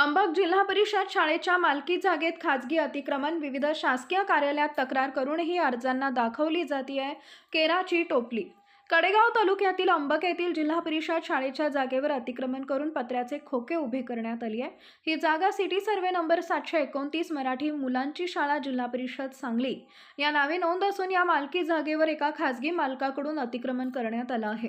अंबक जिल्हा परिषद शाळेच्या मालकी जागेत खाजगी अतिक्रमण विविध शासकीय कार्यालयात तक्रार करूनही अर्जांना दाखवली जाते केराची टोपली. कडेगाव तालुक्यातील अंबक येथील जिल्हा परिषद शाळेच्या जागेवर अतिक्रमण करून पत्र्याचे खोके उभे करण्यात आली आहे ही जागा सिटी सर्वे नंबर सातशे एकोणतीस मराठी मुलांची शाळा जिल्हा परिषद सांगली. या नावे नोंद असून या मालकी जागेवर एका खासगी मालकाकडून अतिक्रमण करण्यात आलं आहे.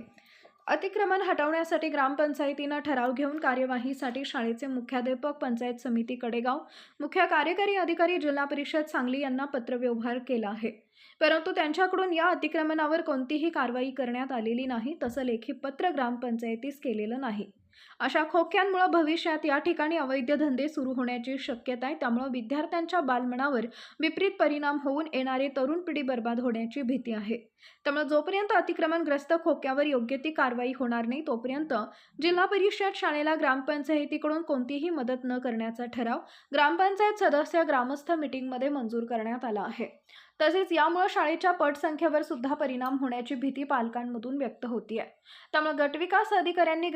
अतिक्रमण हटवण्यासाठी ग्रामपंचायतीनं ठराव घेऊन कार्यवाहीसाठी शाळेचे मुख्याध्यापक पंचायत समिती कडेगाव मुख्य कार्यकारी अधिकारी जिल्हा परिषद सांगली यांना पत्रव्यवहार केला आहे. परंतु त्यांच्याकडून या अतिक्रमणावर कोणतीही कारवाई करण्यात आलेली नाही तसं लेखी पत्र ग्रामपंचायतीस केलेलं नाही. अशा खोक्यांमुळे भविष्यात या ठिकाणी अवैध धंदे सुरू होण्याची शक्यता आहे. त्यामुळे विद्यार्थ्यांच्या बालमनावर विपरीत परिणाम होऊन येणारे तरुण पिढी बर्बाद होण्याची भीती आहे. त्यामुळे जोपर्यंत अतिक्रमणग्रस्त खोक्यावर योग्य ती कारवाई होणार नाही तोपर्यंत जिल्हा परिषद शाळेला ग्रामपंचायतीकडून कोणतीही मदत न करण्याचा ठराव ग्रामपंचायत सदस्य ग्रामस्थ मिटिंगमध्ये मंजूर करण्यात आला आहे. तसेच यामुळे शाळेच्या पटसंख्येवर सुद्धा परिणाम होण्याची भीती पालकांमधून व्यक्त होती आहे त्यामुळे गटविकास अधिकाऱ्यांनी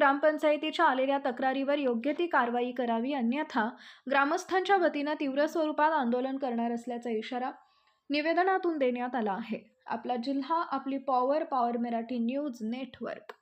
समितीच्या आलेल्या तक्रारीवर योग्य ती कारवाई करावी अन्यथा ग्रामस्थांच्या वतीनं तीव्र स्वरूपात आंदोलन करणार असल्याचा इशारा निवेदनातून देण्यात आला आहे. आपला जिल्हा आपली power power Marathi news network.